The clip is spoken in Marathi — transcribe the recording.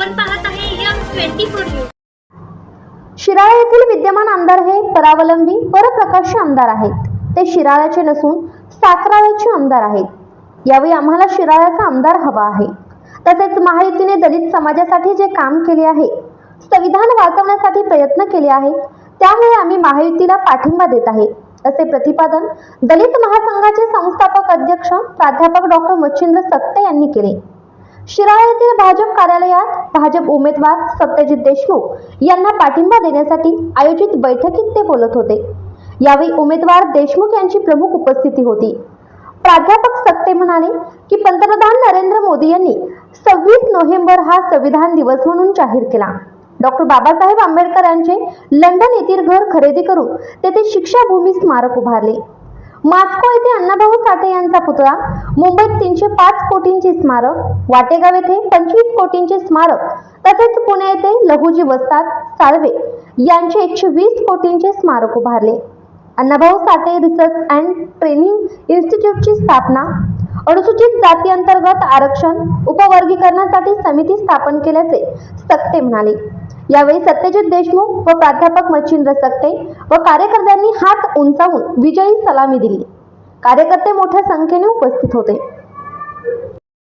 आपण पाहत आहे M twenty four news. Shirala येथील विद्यमान आमदार हे परावलंबी परप्रकाश आमदार आहेत. ते शिराळ्याचे नसून साकराळ्याचे आमदार आहेत. यावेळी आम्हाला शिराळ्याचा आमदार हवा आहे. तसेच महायुतीने दलित समाजासाठी जे काम केले आहे संविधान वाचवण्यासाठी प्रयत्न केले आहेत त्यामुळे आम्ही महायुतीला पाठिंबा देत आहे. असे प्रतिपादन दलित महासंघाचे संस्थापक अध्यक्ष प्राध्यापक डॉक्टर मच्छिंद्र सक्ते यांनी केले. शिराळा येथील भाजप कार्यालयात भाजप उमेदवार सत्यजित देशमुख यांना पाठिंबा देण्यासाठी आयोजित बैठकीत ते बोलत होते. यावेळी उमेदवार देशमुख यांची प्रमुख उपस्थिती होती. प्राध्यापक सक्ते म्हणाले की पंतप्रधान नरेंद्र मोदी यांनी सव्वीस नोव्हेंबर हा संविधान दिवस म्हणून जाहीर केला. डॉक्टर बाबासाहेब आंबेडकर यांचे लंडन येथील घर खरेदी करून तेथे शिक्षाभूमी स्मारक उभारले. मास्को येथे अण्णाभाऊ साठे यांचा पुतळा मुंबईत तीनशे पाच कोटींचे स्मारक वाटेगाव येथे पंचवीस कोटींचे स्मारक तसेच पुणे येथे लघुजी वस्ताद साळवे यांचे एकशे वीस कोटींचे स्मारक उभारले. Annabhau Sathe research and training इन्स्टिट्यूटची स्थापना अनुसूचित जाती अंतर्गत आरक्षण उपवर्गीकरणासाठी समिती स्थापन केल्याचे सक्ते म्हणाले. यावेळी सत्यजित देशमुख व प्राध्यापक मच्छिंद्र सक्ते व कार्यकर्त्यांनी हात उंचावून विजयी सलामी दिली. कार्यकर्ते मोठ्या संख्येने उपस्थित होते.